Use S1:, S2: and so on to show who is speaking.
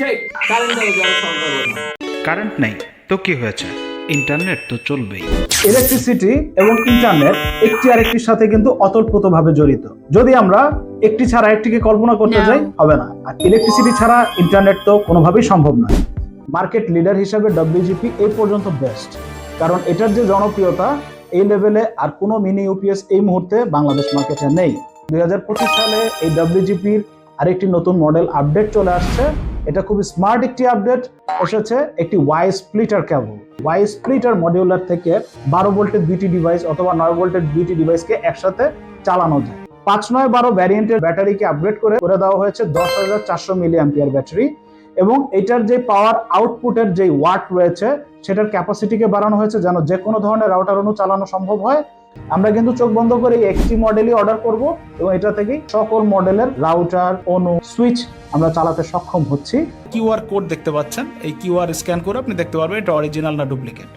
S1: সেই current
S2: current নেই। তো কি হয়েছে? ইন্টারনেট তো চলবেই।
S3: ইলেকট্রিসিটি এবং ইন্টারনেট একটি আরেকটির সাথে কিন্তু অতপ্রতভাবে জড়িত। যদি আমরা একটি ছাড়া একটিকে কল্পনা করতে যাই হবে না। আর ইলেকট্রিসিটি ছাড়া ইন্টারনেট তো কোনোভাবেই সম্ভব নয়। মার্কেট লিডার হিসাবে ডব্লিউজিপি এই পর্যন্ত বেস্ট কারণ এটার যে জনপ্রিয়তা এই লেভেলে আর কোনো মিনি ইউপিএস এই মুহূর্তে বাংলাদেশ মার্কেটে নেই। দুই হাজার পঁচিশ সালে এই ডব্লিউজিপির আরেকটি নতুন মডেল আপডেট চলে আসছে। এটা খুবই স্মার্ট একটি আপডেট এসেছে একটি Y splitter cable Y splitter modular থেকে বারো ভোল্টের দুইটি ডিভাইস অথবা নয় ভোল্টের দুইটি ডিভাইসকে একসাথে চালানো যায়। পাঁচ নয় বারো ভ্যারিয়েন্টের ব্যাটারিকে আপগ্রেড করে করে দেওয়া হয়েছে দশ হাজার চারশো মিলি অ্যাম্পিয়ার ব্যাটারি এবং এটার যে পাওয়ার আউটপুটের যে ওয়াট রয়েছে, সেটার ক্যাপাসিটিকে বাড়ানো হয়েছে যেন যে কোনো ধরনের রাউটার অনু চালানো সম্ভব হয়। আমরা কিন্তু চোখ বন্ধ করে একটি মডেলই অর্ডার করব এবং এটা থেকেই সকল মডেলের রাউটার অনু সুইচ আমরা চালাতে সক্ষম হচ্ছি।
S4: কিউআর কোড দেখতে পাচ্ছেন। এই কিউআর স্ক্যান করে আপনি দেখতে পারবেন এটা অরিজিনাল না ডুপ্লিকেট